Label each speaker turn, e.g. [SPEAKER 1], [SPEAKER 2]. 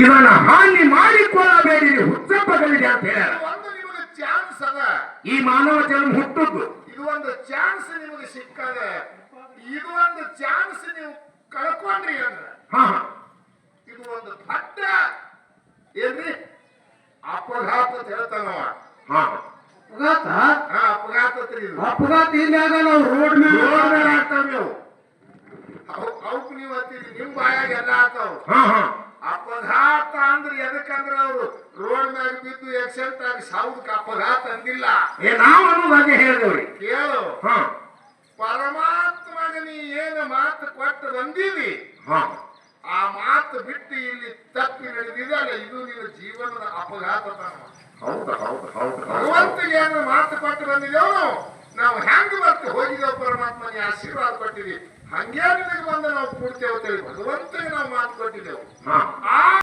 [SPEAKER 1] ಇದನ್ನ ಹಾನಿ ಮಾಡಿಕೊಳ್ಳಬೇಡಿ ಹುಚ್ಚಪ್ಪಗಳಿಗೆ ಅಂತ
[SPEAKER 2] ಹೇಳ ನಿಮಗೆ ಚಾನ್ಸ್ ಅದ.
[SPEAKER 1] ಈ ಮಾನವ ಜನ್ಮ ಹುಟ್ಟುದು
[SPEAKER 2] ಇದು ಒಂದು ಚಾನ್ಸ್ ನಿಮಗೆ ಸಿಕ್ಕದ. ಇದು ಒಂದು ಚಾನ್ಸ್ ನೀವು ಕಳ್ಕೊಂಡ್ರಿ ಅಂದ್ರೆ.
[SPEAKER 1] ಹಾ ಹಾ.
[SPEAKER 2] ಇದು ಒಂದು ದೊಡ್ಡ ಏನ್ರಿ ಅಪಘಾತ ಅಂತ ಹೇಳ್ತಾನವ
[SPEAKER 3] ಅಪಘಾತ?
[SPEAKER 2] ಹಾ ಅಪಘಾತ
[SPEAKER 3] ಅಪಘಾತ ಇಲ್ಲಾಗ ನಾವು ರೋಡ್ ಮೇಲೆ
[SPEAKER 1] ರೋಡ್ ಮೇಲೆ ಆಗ್ತಾವ ನೀವು.
[SPEAKER 2] ಅವ್- ಅವಕ್ ನೀವು ಹತ್ತಿರಿ ನಿಮ್ ಬಾಯಾಗ ಎಲ್ಲ ಆಗ್ತಾವ
[SPEAKER 1] ಹಾ ಹಾ.
[SPEAKER 2] ಅಪಘಾತ ಅಂದ್ರೆ ಎದಕ್ಕಂದ್ರೆ ಅವರು? ರೋಡ್ ಮ್ಯಾಗ ಬಿದ್ದು ಆಕ್ಸಿಡೆಂಟ್ ಆಗಿ ಸಾವುದಕ್ಕೆ ಅಪಘಾತ ಅಂದಿಲ್ಲ.
[SPEAKER 1] ಏ ನಾವು ಅನ್ನೋದಾಗೆ ಹೇಳಿದವ್ರಿ.
[SPEAKER 2] ಕೇಳು.
[SPEAKER 1] ಹಾ.
[SPEAKER 2] ಪರಮಾತ್ಮಗ ನೀ ಏನು ಮಾತು ಕೊಟ್ಟು ಬಂದೀವಿ
[SPEAKER 1] ಹಾ.
[SPEAKER 2] ಆ ಮಾತು ಬಿಟ್ಟು ಇಲ್ಲಿ ತಪ್ಪಿ ನಡೆದಿದಲ್ಲ ಇದು ನಿನ್ನ ಜೀವನದ ಅಪಘಾತ
[SPEAKER 1] ಹೌದು ಹೌದು ಹೌದು
[SPEAKER 2] ಭಗವಂತಗೆ ಏನು ಮಾತು ಕೊಟ್ಟು ಬಂದಿದ್ದೇವೋ ನಾವು ಹೆಂಗ್ ಮತ್ತೆ ಹೋಗಿದ್ದೇವೆ ಪರಮಾತ್ಮನಿಗೆ ಆಶೀರ್ವಾದ ಕೊಟ್ಟಿದ್ವಿ ಹಂಗೆ ನಿನಗೆ ಬಂದ ನಾವು ಕೂಡ್ತೇವೆ ಅಂತೇಳಿ ಭಗವಂತಗೆ ನಾವು ಮಾತು ಕೊಟ್ಟಿದ್ದೆವು.